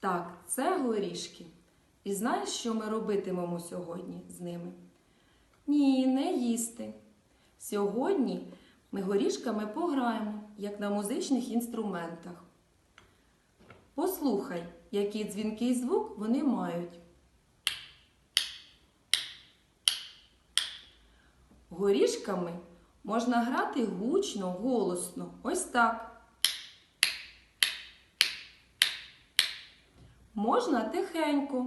Так, це горішки. І знаєш, що ми робитимемо сьогодні з ними? Ні, не їсти. Сьогодні ми горішками пограємо, як на музичних інструментах. Послухай, який дзвінкий звук вони мають. Горішками можна грати гучно, голосно. Ось так. Можна тихенько.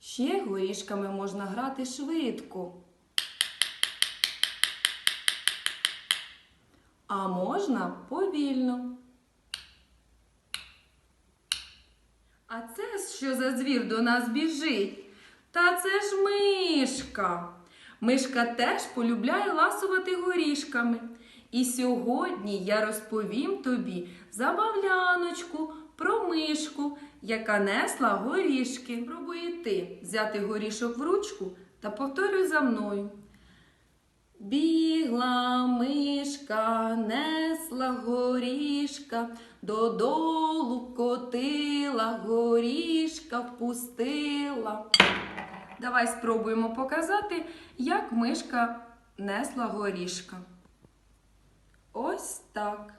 Ще горішками можна грати швидко. А можна повільно. А це що за звір до нас біжить? Та це ж мишка. Мишка теж полюбляє ласувати горішками. І сьогодні я розповім тобі забавляночку про мишку, яка несла горішки. Пробуй ти взяти горішок в ручку та повторюй за мною. Бігла мишка, несла горішка, додолу котила, горішка впустила. Давай спробуємо показати, як мишка несла горішка. Ось так.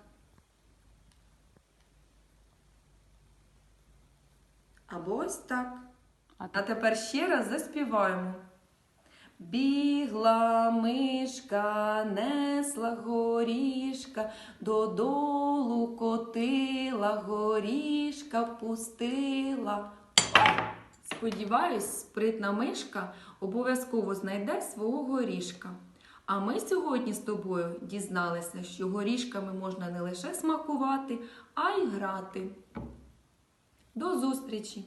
Або ось так. А тепер ще раз заспіваємо. Бігла мишка, несла горішка, додолу котила, горішка впустила. Сподіваюсь, спритна мишка обов'язково знайде свого горішка. А ми сьогодні з тобою дізналися, що горішками можна не лише смакувати, а й грати. До зустрічі!